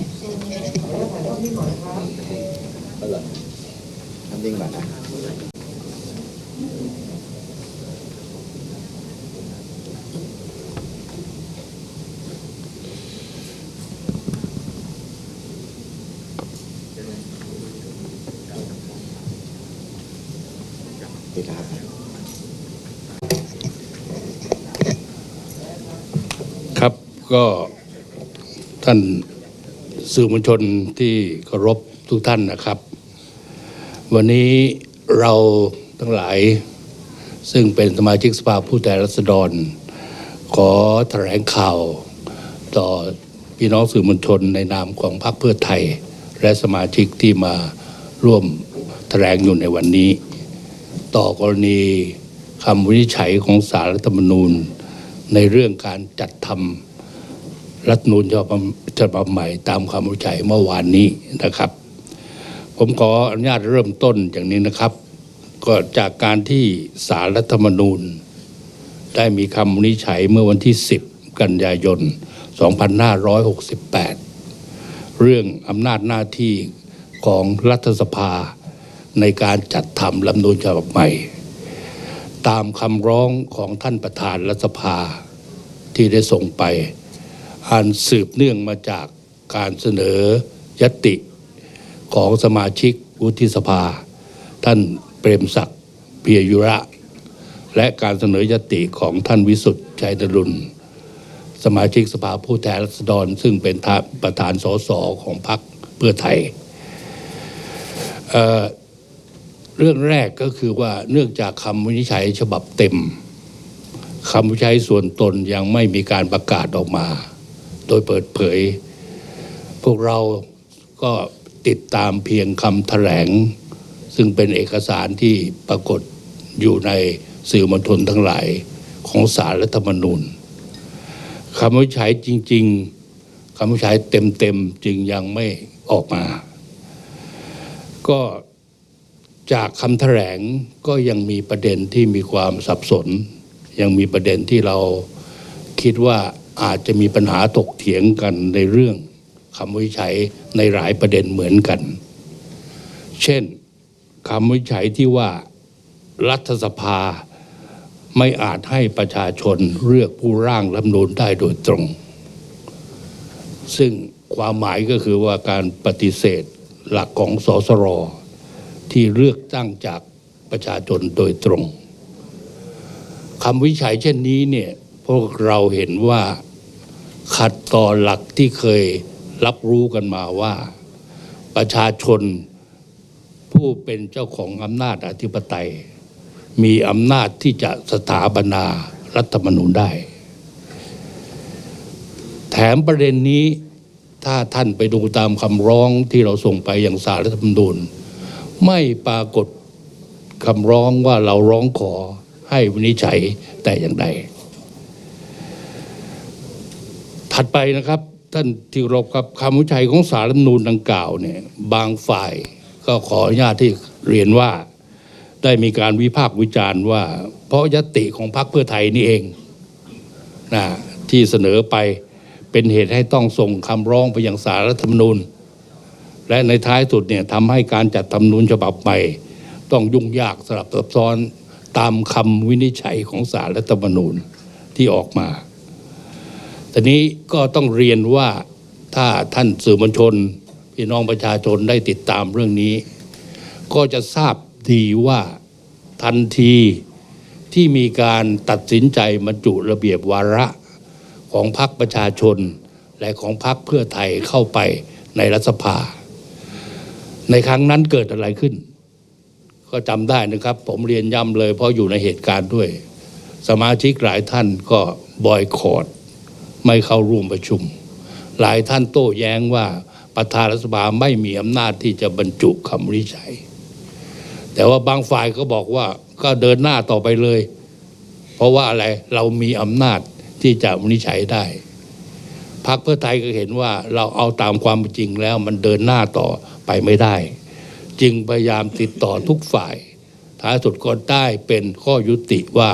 เอาเหรอทำนิ่งก่อนนะติดแล้วครับครับก็ท่าน สื่อมวลชนที่เคารพทุกท่านนะครับ วันนี้เราทั้งหลาย ซึ่งเป็นสมาชิกสภาผู้แทนราษฎร ขอแถลงข่าว ต่อพี่น้องสื่อมวลชนในนามของพรรคเพื่อไทย และสมาชิกที่มาร่วมแถลงอยู่ในวันนี้ ต่อกรณีคำวินิจฉัยของสารรัฐธรรมนูญ ในเรื่องการจัดทำ รัฐมนูญฉบับฉบับใหม่ตามคำวินิจฉัยเมื่อวานนี้นะครับ ผมขออนุญาตเริ่มต้นอย่างนี้นะครับ ก็จากการที่สารรัฐธรรมนูญ ได้มีคำวินิจฉัยเมื่อวันที่ 10 กันยายน 2568 เรื่องอำนาจหน้าที่ของรัฐสภาในการจัดทำรัฐธรรมนูญฉบับใหม่ ตามคำร้องของท่านประธานรัฐสภาที่ได้ส่งไป อันสืบเนื่องมาจากการเสนอยติของสมาชิกวุฒิสภา ท่านเปรมศักดิ์เพียยุระ และการเสนอยติของท่านวิสุทธิ์ชัยนรุนสมาชิกสภาผู้แทนราษฎร ซึ่งเป็นประธานสสของพรรคเพื่อไทยเเรื่องแรกก็คือว่าเนื่องจากคำวินิจฉัยฉบับเต็มคำวินิจฉัยส่วนตนยังไม่มีการประกาศออกมา โดยเปิดเผย พวกเราก็ติดตามเพียงคำแถลง ซึ่งเป็นเอกสารที่ปรากฏอยู่ในสื่อมวลชนทั้งหลายของสารรัฐธรรมนูญคำวิจัยจริง ๆคำวิจัยเต็มๆจึงยังไม่ออกมา ก็จากคำแถลงก็ยังมีประเด็นที่มีความสับสน ยังมีประเด็นที่เราคิดว่า อาจจะมีปัญหาถกเถียงกันในเรื่องคำวิจัยในหลายประเด็นเหมือนกัน เช่นคำวิจัยที่ว่ารัฐสภาไม่อาจให้ประชาชนเลือกผู้ร่างรัฐมนูญได้โดยตรง ซึ่งความหมายก็คือว่าการปฏิเสธหลักของสสรที่เลือกตั้งจากประชาชนโดยตรงคำวิจัยเช่นนี้เนี่ยพวกเราเห็นว่า ขัดต่อหลักที่เคยรับรู้กันมาว่า ประชาชนผู้เป็นเจ้าของอำนาจอธิปไตย มีอำนาจที่จะสถาปนารัฐธรรมนูญได้ แถมประเด็นนี้ถ้าท่านไปดูตามคำร้องที่เราส่งไปอย่างสารรัฐธรรมนูญ ไม่ปรากฏคำร้องว่าเราร้องขอให้วินิจฉัยแต่อย่างใด ถัดไปนะครับท่านที่รบกับคำวิจัยของสารรัฐมนูญดังกล่าวเนี่ยบางฝ่ายก็ขออนุญาตที่เรียนว่าได้มีการวิพากษ์วิจารณ์ว่า เพราะยติของพรรคเพื่อไทยนี่เองนะที่เสนอไปเป็นเหตุให้ต้องส่งคำร้องไปยังสารรัฐธรรมนูญ และในท้ายสุดเนี่ยทำให้การจัดทำนูญฉบับใหม่ ต้องยุ่งยากสลับซับซ้อนตามคำวินิจฉัยของสารรัฐธรรมนูญที่ออกมา ทีนี้ก็ต้องเรียนว่าถ้าท่านสื่อมวลชน พี่น้องประชาชนได้ติดตามเรื่องนี้ ก็จะทราบดีว่าทันทีที่มีการตัดสินใจบรรจุระเบียบวาระของพรรคประชาชน และของพรรคเพื่อไทยเข้าไปในรัฐสภา ในครั้งนั้นเกิดอะไรขึ้น ก็จำได้นะครับ ผมเรียนย้ำเลยเพราะอยู่ในเหตุการณ์ด้วย สมาชิกหลายท่านก็บอยคอรด ไม่เข้าร่วมประชุม หลายท่านโต้แย้งว่าประธานรัฐสภาไม่มีอำนาจที่จะบรรจุคำวินิจฉัย แต่ว่าบางฝ่ายก็บอกว่าก็เดินหน้าต่อไปเลย เพราะว่าอะไรเรามีอำนาจที่จะวินิจฉัยได้พรรคเพื่อไทยก็เห็นว่าเราเอาตามความจริงแล้วมันเดินหน้าต่อไปไม่ได้ จึงพยายามติดต่อทุกฝ่ายท้ายสุดก็ได้เป็นข้อยุติว่า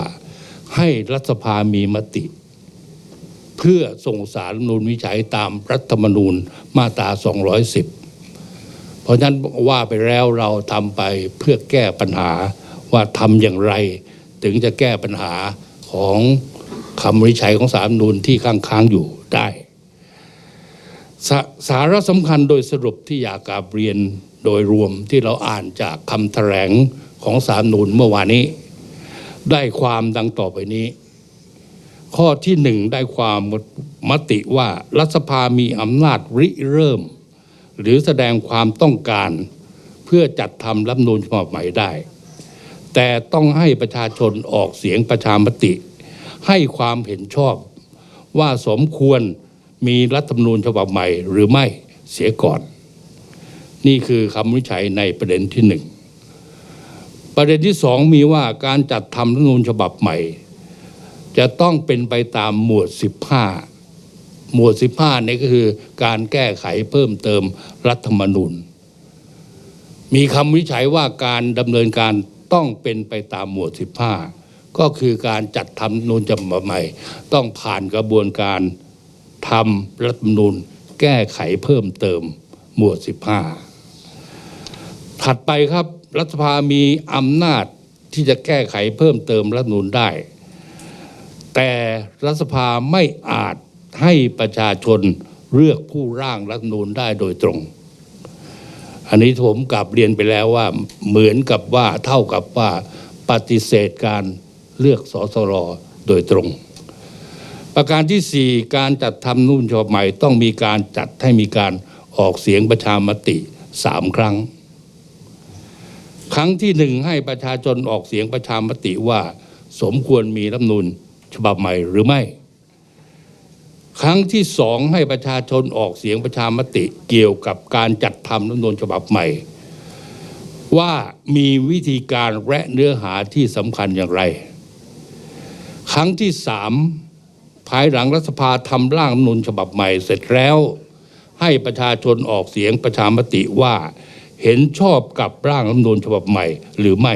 ให้รัฐสภามีมติ เพื่อส่งสารมนูญวิจัยตามรัฐธรรมนูญมาตรา 210 เพราะฉะนั้นว่าไปแล้วเราทำไปเพื่อแก้ปัญหาว่าทำอย่างไร ถึงจะแก้ปัญหาของคำวิจัยของสารรัฐธรรมนูญที่ค้างค้างๆอยู่ได้สาสาระสำคัญโดยสรุปที่อยากกาบเรียนโดยรวมที่เราอ่านจากคำแถลงของสารรัฐธรรมนูญเมื่อวานนี้ ได้ความดังต่อไปนี้ ข้อที่หนึ่งได้ความมติว่ารัฐสภามีอำนาจริเริ่ม หรือแสดงความต้องการเพื่อจัดทำรัฐธรรมนูญฉบับใหม่ได้ แต่ต้องให้ประชาชนออกเสียงประชามติ ให้ความเห็นชอบ ว่าสมควรมีรัฐธรรมนูญฉบับใหม่หรือไม่เสียก่อน นี่คือคำวิจัยในประเด็นที่หนึ่งประเด็นที่สองมีว่าการจัดทำรัฐธรรมนูญฉบับใหม่ จะต้องเป็นไปตามหมวด 15 หมวด 15นี่ก็คือการแก้ไขเพิ่มเติมรัฐธรรมนูญ มีคำวิจัยว่าการดำเนินการต้องเป็นไปตามหมวด 15 ก็คือการจัดทำรัฐมนูญฉบับใหม่ ต้องผ่านกระบวนการทำรัฐธรรมนูญ แก้ไขเพิ่มเติมหมวด 15 ถัดไปครับรัฐสภามีอำนาจที่จะแก้ไขเพิ่มเติมรัฐธรรมนูญได้ แต่รัฐสภาไม่อาจให้ประชาชนเลือกผู้ร่างรัฐนูญได้โดยตรง อันนี้ผมกลับเรียนไปแล้วว่าเหมือนกับว่าเท่ากับว่าปฏิเสธการเลือกสสรโดยตรง ประการที่ 4 การจัดทำนุ่นฉบับใหม่ต้องมีการจัดให้มีการออกเสียงประชามติสามครั้ง ครั้งที่หนึ่งให้ประชาชนออกเสียงประชามติว่า สมควรมีรัฐนูญ ฉบับใหม่หรือไม่ ครั้งที่สองให้ประชาชนออกเสียงประชามติเกี่ยวกับการจัดทำรัฐมนูญฉบับใหม่ ว่ามีวิธีการและเนื้อหาที่สำคัญอย่างไร ครั้งที่สามภายหลังรัฐสภาทำร่างรัฐมนูญฉบับใหม่เสร็จแล้ว ให้ประชาชนออกเสียงประชามติว่าเห็นชอบกับร่างรัฐมนูญฉบับใหม่หรือไม่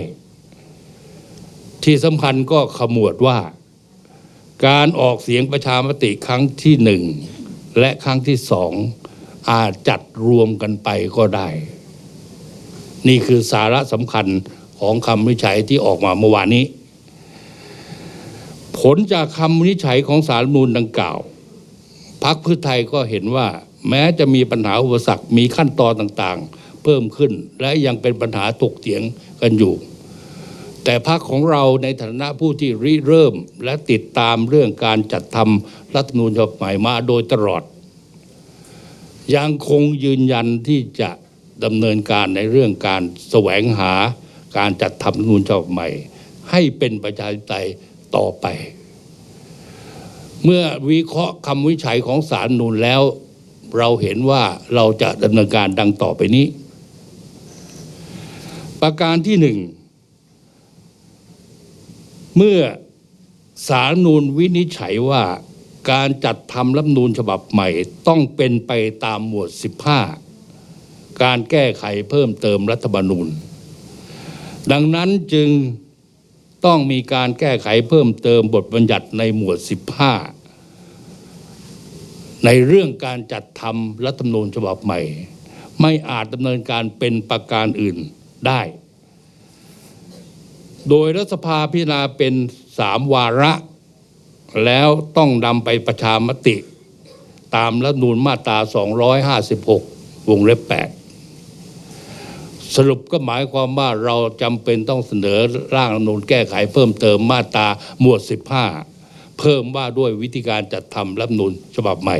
ที่สำคัญก็ขมวดว่า การออกเสียงประชามติครั้งที่หนึ่งและครั้งที่สองอาจจัดรวมกันไปก็ได้ นี่คือสาระสำคัญของคำวินิจฉัยที่ออกมาเมื่อวานนี้ ผลจากคำวินิจฉัยของสารมนูญดังกล่าวพักเพื่อไทยก็เห็นว่า แม้จะมีปัญหาอุปสรรคมีขั้นตอนต่างๆ เพิ่มขึ้นและยังเป็นปัญหาตกเถียงกันอยู่ แต่พรรคของเราในฐานะผู้ที่ริเริ่มและติดตามเรื่องการจัดทำรัฐธรรมนูญฉบับใหม่มาโดยตลอด ยังคงยืนยันที่จะดำเนินการในเรื่องการแสวงหาการจัดทำรัฐธรรมนูญฉบับใหม่ ให้เป็นประชาธิปไตยต่อไป เมื่อวิเคราะห์คำวิจัยของสารนูญแล้ว เราเห็นว่าเราจะดำเนินการดังต่อไปนี้ ประการที่หนึ่ง เมื่อสารนูญวินิจฉัยว่าการจัดทำรัฐมนูญฉบับใหม่ต้องเป็นไปตามหมวด 15 การแก้ไขเพิ่มเติมรัฐธรรมนูญ ดังนั้นจึงต้องมีการแก้ไขเพิ่มเติมบทบัญญัติในหมวด 15 ในเรื่องการจัดทำรัฐธรรมนูญฉบับใหม่ ไม่อาจดำเนินการเป็นประการอื่นได้ โดยรัฐสภาพิจารณาเป็นสามวาระ แล้วต้องนำไปประชามติ ตามรัฐนูญมาตรา 256 วงเล็บ 8 สรุปก็หมายความว่าเราจำเป็นต้องเสนอร่างรัฐนูญแก้ไขเพิ่มเติมมาตราหมวด 15 เพิ่มว่าด้วยวิธีการจัดทำรัฐนูญฉบับใหม่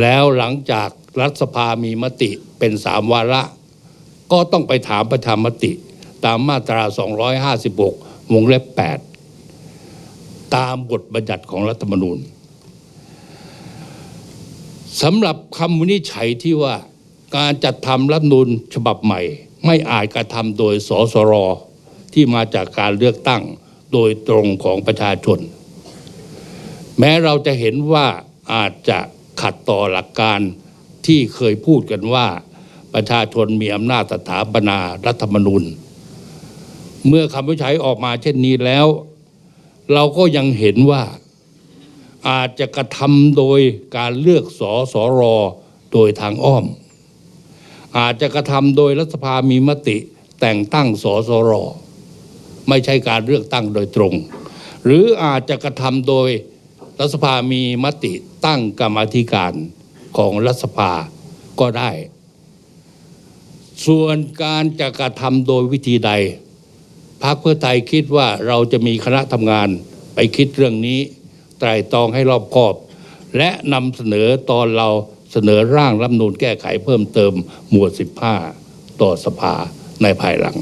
แล้วหลังจากรัฐสภามีมติเป็นสามวาระ ก็ต้องไปถามประชามติ ตามมาตรา 256 วงเล็บ 8 ตามบทบัญญัติของรัฐธรรมนูญสำหรับคำวินิจฉัยที่ว่าการจัดทำรัฐธรรมนูญฉบับใหม่ ไม่อาจกระทำโดยสสรที่มาจากการเลือกตั้งโดยตรงของประชาชน แม้เราจะเห็นว่าอาจจะขัดต่อหลักการที่เคยพูดกันว่า ประชาชนมีอำนาจสถาปนารัฐธรรมนูญ เมื่อคำวิจัยออกมาเช่นนี้แล้ว เราก็ยังเห็นว่าอาจจะกระทำโดยการเลือกสอสอรอโดยทางอ้อม อาจจะกระทำโดยรัฐสภามีมติแต่งตั้งสอสอรอไม่ใช่การเลือกตั้งโดยตรง หรืออาจจะกระทำโดยรัฐสภามีมติตั้งกรรมธิการของรัฐสภาก็ได้ ส่วนการจะกระทำโดยวิธีใด พรรคเพื่อไทยคิดว่าเราจะมีคณะทำงานไปคิดเรื่องนี้ไตร่ตรองให้รอบคอบ และนำเสนอตอนเราเสนอร่างรัฐนูญแก้ไขเพิ่มเติมหมวด 15 ต่อสภาในภายหลัง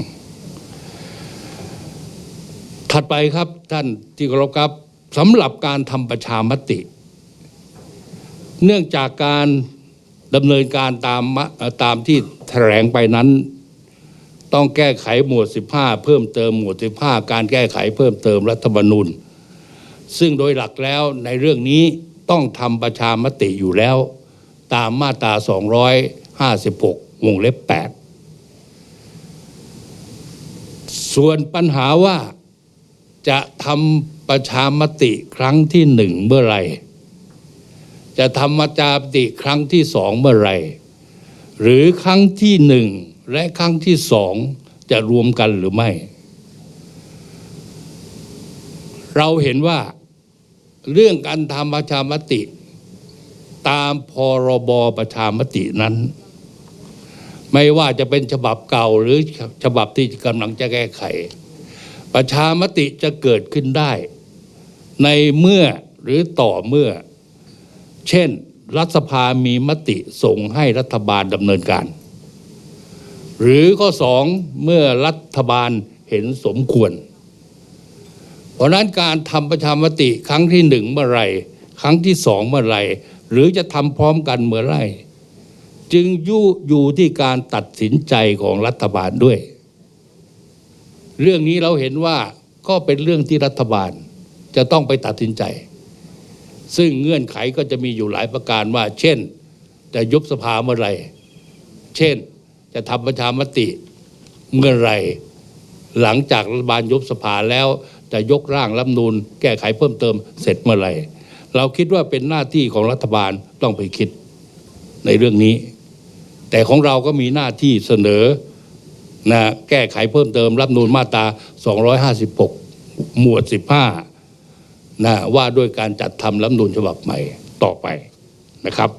ถัดไปครับท่านที่เคารพครับสำหรับการทำประชามติ เนื่องจากการดำเนินการตามตามที่แถลงไปนั้น ต้องแก้ไขหมวด 15 เพิ่มเติมหมวด 15 การแก้ไขเพิ่มเติมรัฐธรรมนูญ ซึ่งโดยหลักแล้วในเรื่องนี้ต้องทำประชามติอยู่แล้ว ตามมาตรา 256 วงเล็บ 8 ส่วนปัญหาว่าจะทำประชามติครั้งที่หนึ่งเมื่อไหร่จะทำประชามติครั้งที่สองเมื่อไหร่หรือครั้งที่หนึ่ง และครั้งที่สองจะรวมกันหรือไม่ เราเห็นว่าเรื่องการทำประชามติ ตามพรบประชามตินั้น ไม่ว่าจะเป็นฉบับเก่าหรือฉบับที่กำลังจะแก้ไข ประชามติจะเกิดขึ้นได้ ในเมื่อหรือต่อเมื่อ เช่น รัฐสภามีมติส่งให้รัฐบาลดำเนินการ หรือข้อสองเมื่อรัฐบาลเห็นสมควร เพราะนั้นการทำประชามติครั้งที่หนึ่งเมื่อไรครั้งที่สองเมื่อไรหรือจะทำพร้อมกันเมื่อไรจึงอยู่อยู่ที่การตัดสินใจของรัฐบาลด้วย เรื่องนี้เราเห็นว่าก็เป็นเรื่องที่รัฐบาลจะต้องไปตัดสินใจ ซึ่งเงื่อนไขก็จะมีอยู่หลายประการว่า เช่น จะยุบสภาเมื่อไรเช่น จะทำประชามติเมื่อไรหลังจากรัฐบาลยุบสภาแล้วจะยกร่างรัฐนูญแก้ไขเพิ่มเติมเสร็จเมื่อไหร่เราคิดว่าเป็นหน้าที่ของรัฐบาลต้องไปคิดในเรื่องนี้ แต่ของเราก็มีหน้าที่เสนอนะแก้ไขเพิ่มเติมรัฐนูญมาตรา 256 หมวด 15นะว่าด้วยการจัดทำรัฐนูญฉบับใหม่ต่อไปนะครับ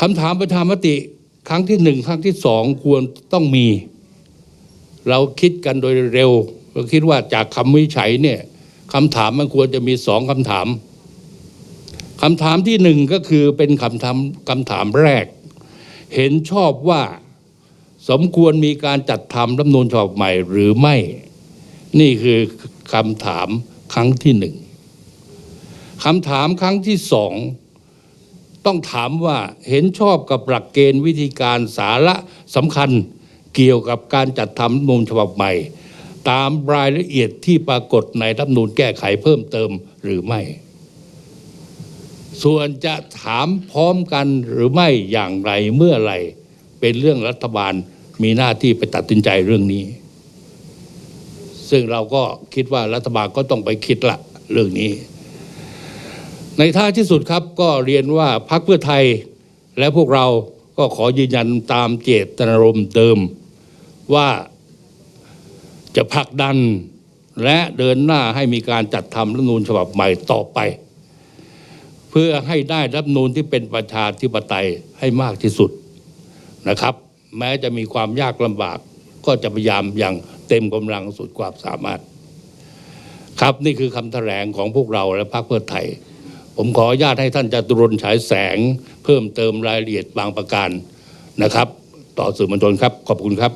คำถามประชามติ ครั้งที่หนึ่งครั้งที่สองควรต้องมี เราคิดกันโดยเร็ว เราคิดว่าจากคำวิจัยเนี่ยคำถามมันควรจะมีสองคำถามคำถามที่หนึ่งก็คือเป็นคำถามคำถามแรก เห็นชอบว่าสมควรมีการจัดทำรัฐมนูญฉบับใหม่หรือไม่ นี่คือคำถามครั้งที่หนึ่งคำถามครั้งที่สอง ต้องถามว่าเห็นชอบกับหลักเกณฑ์วิธีการสาระสำคัญเกี่ยวกับการจัดทำรัฐมนูญฉบับใหม่ ตามรายละเอียดที่ปรากฏในรัฐมนูญแก้ไขเพิ่มเติมหรือไม่ ส่วนจะถามพร้อมกันหรือไม่อย่างไรเมื่อไรเป็นเรื่องรัฐบาลมีหน้าที่ไปตัดสินใจเรื่องนี้ ซึ่งเราก็คิดว่ารัฐบาลก็ต้องไปคิดละเรื่องนี้ ในท้ายที่สุดครับก็เรียนว่าพรรคเพื่อไทยและพวกเราก็ขอยืนยันตามเจตนารมณ์เดิม ว่าจะผลักดันและเดินหน้าให้มีการจัดทำรัฐนูญฉบับใหม่ต่อไป เพื่อให้ได้รัฐนูญที่เป็นประชาธิปไตยให้มากที่สุดนะครับ แม้จะมีความยากลำบากก็จะพยายามอย่างเต็มกำลังสุดความสามารถ ครับนี่คือคำแถลงของพวกเราและพรรคเพื่อไทย ผมขออนุญาตให้ท่านจตุรนฉายแสง เพิ่มเติมรายละเอียดบางประการนะครับ ต่อสื่อมวลชนครับขอบคุณครับ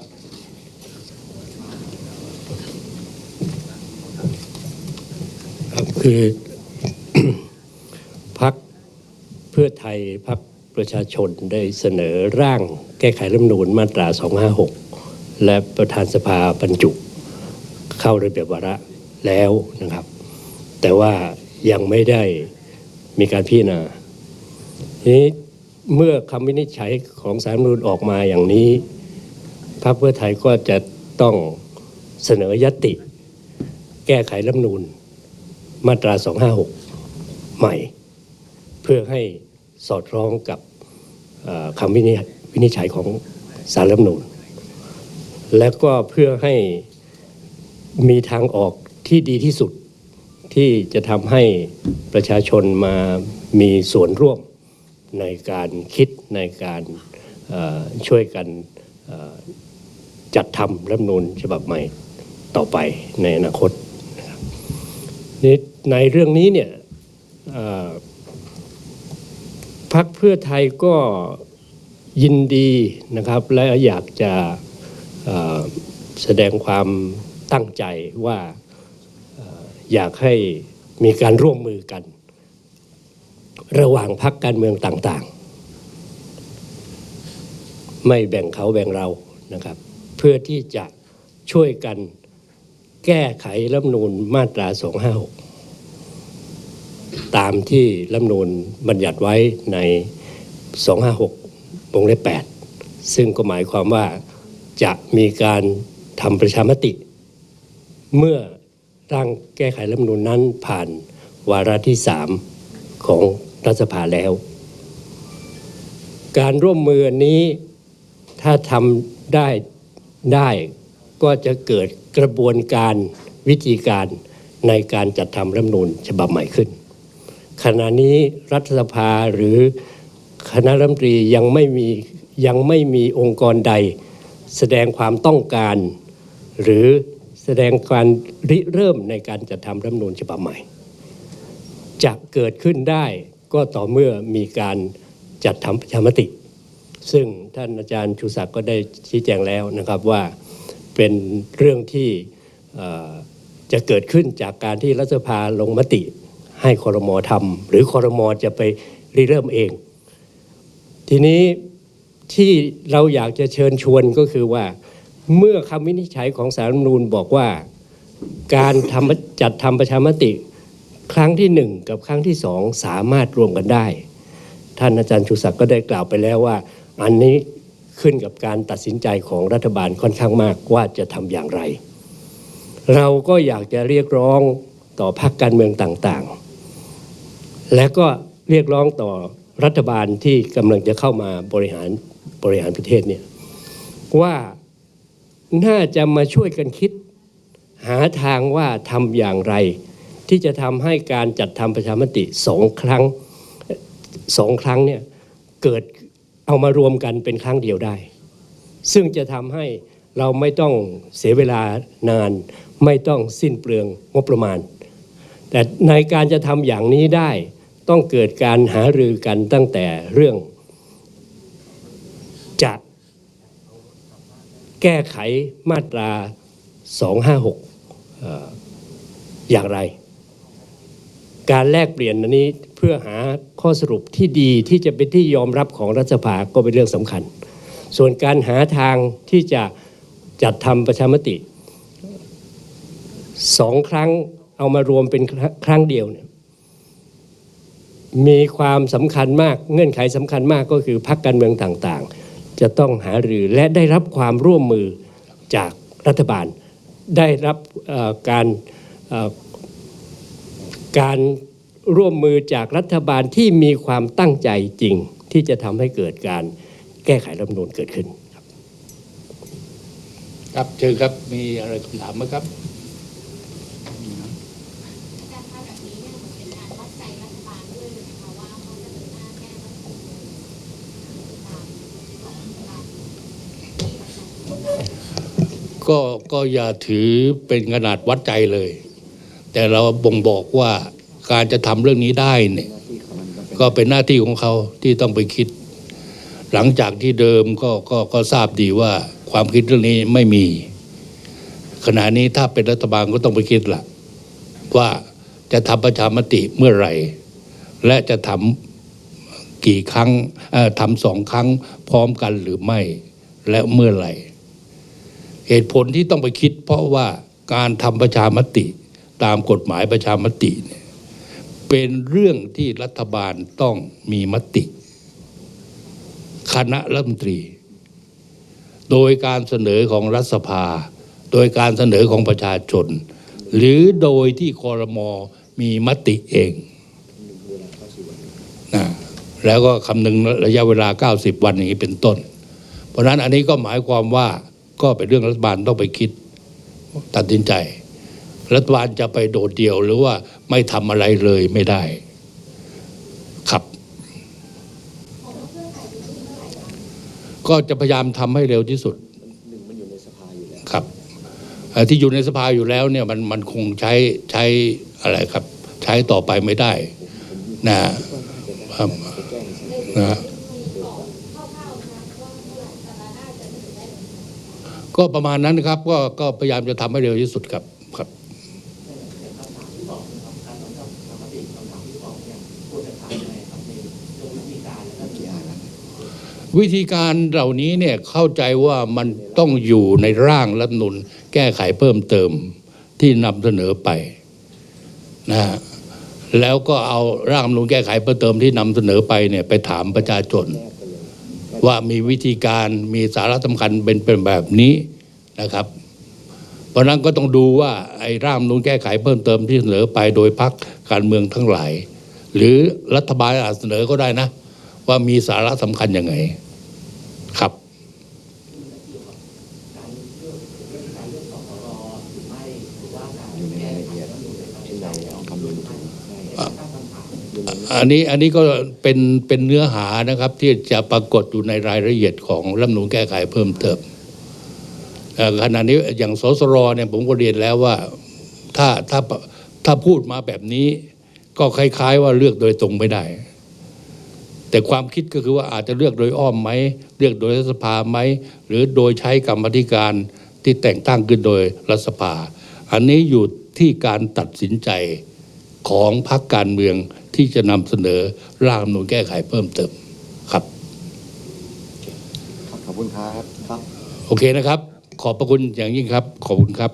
ครับคือพักเพื่อไทยพักประชาชนได้เสนอร่างแก้ไขรัฐมนูญมาตรา 256 และประธานสภาบรรจุ เข้าระเบียบวาระแล้วนะครับ แต่ว่ายังไม่ได้ มีการพิจารณาทีนี้เมื่อคำวินิจฉัยของสารรัฐออกมาอย่างนี้พรรคเพื่อไทยก็จะต้องเสนอยติ แก้ไขรัฐมนูญมาตรา 256 ใหม่ เพื่อให้สอดคล้องกับคำวินิจวินิจฉัยของสารรัฐมนูญและก็เพื่อให้มีทางออกที่ดีที่สุด ที่จะทำให้ประชาชนมามีส่วนร่วมในการคิดในการช่วยกันจัดทำรัฐมนูญฉบับใหม่ต่อไปในอนาคตนี่ในเรื่องนี้เนี่ยพรรคเพื่อไทยก็ยินดีนะครับ และอยากจะแสดงความตั้งใจว่า อยากให้มีการร่วมมือกัน ระหว่างพรรคการเมืองต่างๆ ไม่แบ่งเขาแบ่งเรานะครับ เพื่อที่จะช่วยกันแก้ไขรัฐธรรมนูญมาตรา 256 ตามที่รัฐธรรมนูญบัญญัติไว้ใน 256วงเล็บ8 ซึ่งก็หมายความว่าจะมีการทำประชามติ เมื่อ ร่างแก้ไขรัฐมนูญนั้นผ่านวาระที่3ของรัฐสภาแล้ว การร่วมมือนี้ถ้าทำได้ได้ก็จะเกิดกระบวนการวิธีการในการจัดทำรัฐมนูญฉบับใหม่ขึ้น ขณะนี้รัฐสภาหรือคณะรัฐมนตรียังไม่มียังไม่มีองค์กรใด แสดงความต้องการ หรือ แสดงการริเริ่มในการจัดทำรัฐมนูญฉบับใหม่ จะเกิดขึ้นได้ก็ต่อเมื่อมีการจัดทำประชามติ ซึ่งท่านอาจารย์ชูศักดิ์ก็ได้ชี้แจงแล้วนะครับว่าเป็นเรื่องที่จะเกิดขึ้นจากการที่รัฐสภาลงมติให้คอรมอทำหรือคอรมอจะไปริเริ่มเอง ทีนี้ที่เราอยากจะเชิญชวนก็คือว่า เมื่อคำวินิจฉัยของสารรัฐมนูญบอกว่า การทำจัดทำประชามติ ครั้งที่หนึ่งกับครั้งที่สองสามารถรวมกันได้ ท่านอาจารย์ชูศักดิ์ก็ได้กล่าวไปแล้วว่า อันนี้ขึ้นกับการตัดสินใจของรัฐบาลค่อนข้างมากว่าจะทำอย่างไร เราก็อยากจะเรียกร้องต่อพรรคการเมืองต่างๆ และก็เรียกร้องต่อรัฐบาลที่กำลังจะเข้ามาบริหารบริหารประเทศเนี่ยว่า น่าจะมาช่วยกันคิด หาทางว่าทำอย่างไร ที่จะทำให้การจัดทำประชามติสองครั้งสองครั้งเนี่ยเกิดเอามารวมกันเป็นครั้งเดียวได้ ซึ่งจะทำให้เราไม่ต้องเสียเวลานาน ไม่ต้องสิ้นเปลืองงบประมาณ แต่ในการจะทำอย่างนี้ได้ ต้องเกิดการหารือกันตั้งแต่เรื่อง จะ แก้ไขมาตรา 256เอ่ออย่างไร การแลกเปลี่ยนอันนี้เพื่อหาข้อสรุปที่ดีที่จะเป็นที่ยอมรับของรัฐสภาก็เป็นเรื่องสำคัญ ส่วนการหาทางที่จะจัดทำประชามติสองครั้งเอามารวมเป็นครั้งเดียวเนี่ยมีความสำคัญมากเงื่อนไขสำคัญมากก็คือพรรคการเมืองต่างๆ จะต้องหารือและได้รับความร่วมมือจากรัฐบาล ได้รับการการร่วมมือจากรัฐบาลที่มีความตั้งใจจริงที่จะทำให้เกิดการแก้ไขรัฐมนูญเกิดขึ้น ครับเชิญครับมีอะไรคำถามไหมครับ อาจารย์คะแบบนี้เนี่ยเหมือนเป็นการวัดใจรัฐบาลด้วยเลยนะคะว่าเขาจะเดินหน้าแก้รัฐธรรมนูญตามของรัฐบาลที่ประชาชนต้อง ก็ก็อย่าถือเป็นขนาดวัดใจเลย แต่เราบ่งบอกว่าการจะทำเรื่องนี้ได้เนี่ยก็เป็นหน้าที่ของเขาที่ต้องไปคิด หลังจากที่เดิมก็ก็ก็ทราบดีว่าความคิดเรื่องนี้ไม่มี ขณะนี้ถ้าเป็นรัฐบาลก็ต้องไปคิดละว่าจะทำประชามติเมื่อไหร่ และจะทำกี่ครั้งเอ่อทำสองครั้งพร้อมกันหรือไม่ และเมื่อไหร่ เหตุผลที่ต้องไปคิด เพราะว่าการทำประชามติตามกฎหมายประชามติเนี่ยเป็นเรื่องที่รัฐบาลต้องมีมติ คณะรัฐมนตรี โดยการเสนอของรัฐสภา โดยการเสนอของประชาชน หรือโดยที่คอรมอมีมติเองนะแล้วก็คำนึงระยะเวลา 90 วันอย่างนี้เป็นต้น เพราะนั้นอันนี้ก็หมายความว่า ก็เป็นเรื่องรัฐบาลต้องไปคิดตัดสินใจ รัฐบาลจะไปโดดเดี่ยวหรือว่าไม่ทำอะไรเลยไม่ได้ ครับ ก็จะพยายามทำให้เร็วที่สุดหนึ่งมันอยู่ในสภาอยู่แล้วครับที่อยู่ในสภาอยู่แล้วเนี่ยมันมันคงใช้ใช้อะไรครับ ใช้ต่อไปไม่ได้นะครับนะ ก็ประมาณนั้นครับ ก็ก็พยายามจะทำให้เร็วที่สุดครับครับวิธีการเหล่านี้เนี่ยเข้าใจว่ามันต้องอยู่ในร่างรัฐนุนแก้ไขเพิ่มเติมที่นำเสนอไปนะฮะแล้วก็เอาร่างรัฐนุนแก้ไขเพิ่มเติมที่นำเสนอไปเนี่ยไปถามประชาชน ว่ามีวิธีการมีสาระสำคัญเป็นเป็นแบบนี้นะครับ เพราะนั้นก็ต้องดูว่าไอ้ร่างนูนแก้ไขเพิ่มเติมที่เสนอไปโดยพรรคการเมืองทั้งหลาย หรือรัฐบาลอาจเสนอก็ได้นะ ว่ามีสาระสำคัญยังไง ครับ อยู่ในรายละเอียดที่เราคำนวณถูก อันนี้อันนี้ก็เป็นเป็นเนื้อหานะครับ ที่จะปรากฏอยู่ในรายละเอียดของรัฐนูญแก้ไขเพิ่มเติมขณะนี้อย่างสสรเนี่ยผมก็เรียนแล้วว่าถ้าถ้าถ้าพูดมาแบบนี้ ก็คล้าย ๆ ว่าเลือกโดยตรงไม่ได้ แต่ความคิดก็คือว่าอาจจะเลือกโดยอ้อมไหมเลือกโดยรัฐสภาไหมหรือโดยใช้กรรมธิการที่แต่งตั้งขึ้นโดยรัฐสภา อันนี้อยู่ที่การตัดสินใจ ของพรรคการเมืองที่จะนำเสนอร่างรัฐธรรมนูญแก้ไขเพิ่มเติมครับครับขอบคุณครับครับ โอเคนะครับ ขอบพระคุณอย่างยิ่งครับ ขอบคุณครับ